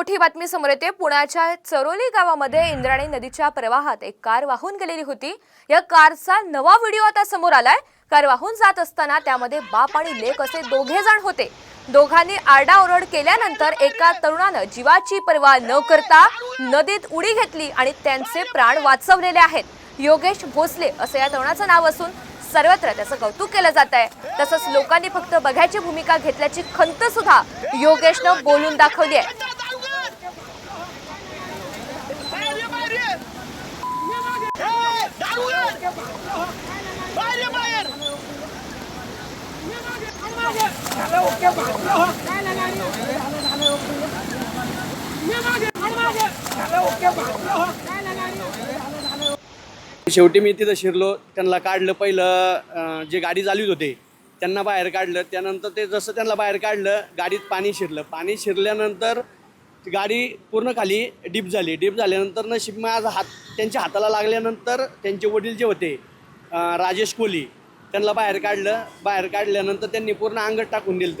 मोठी बातमी समोर येते. पुण्याच्या चरोली गावामध्ये इंद्राणी नदीच्या प्रवाहात एक कार वाहून गेलेली होती. या कारचा नवा व्हिडिओ आता समोर आलाय. कार वाहून जात असताना त्यामध्ये बाप आणि लेक असे दोघे जण होते. दोघांनी आरडाओरड केल्यानंतर एका तरुणानं जीवाची पर्वा न करता नदीत उडी घेतली आणि त्यांचे प्राण वाचवलेले आहेत. योगेश भोसले असं या तरुणाचं नाव असून सर्वत्र त्याचं कौतुक केलं जात आहे. तसंच लोकांनी फक्त बघायची भूमिका घेतल्याची खंत सुद्धा योगेशनं बोलून दाखवली आहे बाहेर ये, बाहेर ये. ए, दारू ये. बाहेर ये, बाहेर. शेवटी मी तिथं शिरलो त्यांना काढलं पहिलं जे गाडी चालवीत होते त्यांना बाहेर काढलं त्यानंतर ते जसं त्यांना बाहेर काढलं गाडीत पाणी शिरलं. पाणी शिरल्यानंतर गाडी पूर्ण खाली डीप झाली. डीप झाल्यानंतर नशीब माझा हात त्यांच्या हाताला लागल्यानंतर त्यांचे वडील जे होते राजेश कोहली त्यांना बाहेर काढलं. बाहेर काढल्यानंतर त्यांनी पूर्ण अंगत टाकून दिलं